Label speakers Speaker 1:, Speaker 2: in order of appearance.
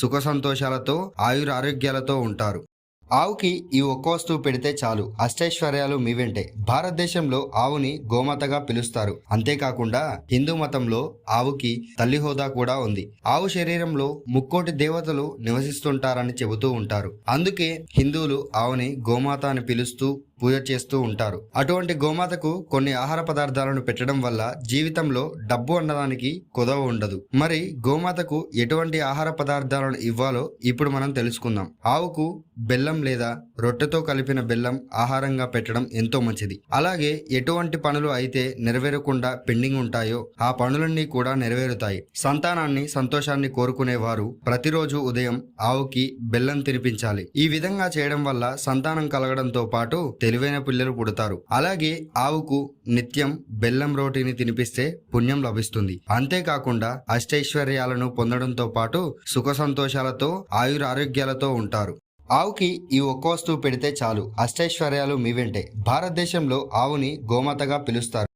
Speaker 1: సుఖ సంతోషాలతో ఆయుర ఆరోగ్యాలతో ఉంటారు. ఆవుకి ఈ ఒక్క వస్తువు పెడితే చాలు. అష్టైశ్వర్యాలు మీ వెంటే. భారతదేశంలో ఆవుని గోమాతగా పిలుస్తారు. అంతేకాకుండా హిందూ మతంలో ఆవుకి తల్లి హోదా కూడా ఉంది. ఆవు శరీరంలో ముక్కోటి దేవతలు నివసిస్తుంటారని చెబుతూ ఉంటారు. అందుకే హిందువులు ఆవుని గోమాత అని పిలుస్తూ పూజ చేస్తూ ఉంటారు. అటువంటి గోమాతకు కొన్ని ఆహార పదార్థాలను పెట్టడం వల్ల జీవితంలో డబ్బు అన్నదానికి కుదవ ఉండదు. మరి గోమాతకు ఎటువంటి ఆహార పదార్థాలను ఇవ్వాలో ఇప్పుడు మనం తెలుసుకుందాం. ఆవుకు బెల్లం లేదా రొట్టెతో కలిపిన బెల్లం ఆహారంగా పెట్టడం ఎంతో మంచిది. అలాగే ఎటువంటి పనులు అయితే నెరవేరకుండా పెండింగ్ ఉంటాయో ఆ పనులన్నీ కూడా నెరవేరుతాయి. సంతానాన్ని సంతోషాన్ని కోరుకునేవారు ప్రతిరోజు ఉదయం ఆవుకి బెల్లం తినిపించాలి. ఈ విధంగా చేయడం వల్ల సంతానం కలగడంతో పాటు తెలివైన పిల్లలు పుడతారు. అలాగే ఆవుకు నిత్యం బెల్లం రోటిని తినిపిస్తే పుణ్యం లభిస్తుంది. అంతేకాకుండా అష్టైశ్వర్యాలను పొందడంతో పాటు సుఖ సంతోషాలతో ఆయుర ఆరోగ్యాలతో ఉంటారు. ఆవుకి ఈ ఒక్క వస్తువు పెడితే చాలు. అష్టైశ్వర్యాలు మీ వెంటే. భారతదేశంలో ఆవుని గోమాతగా పిలుస్తారు.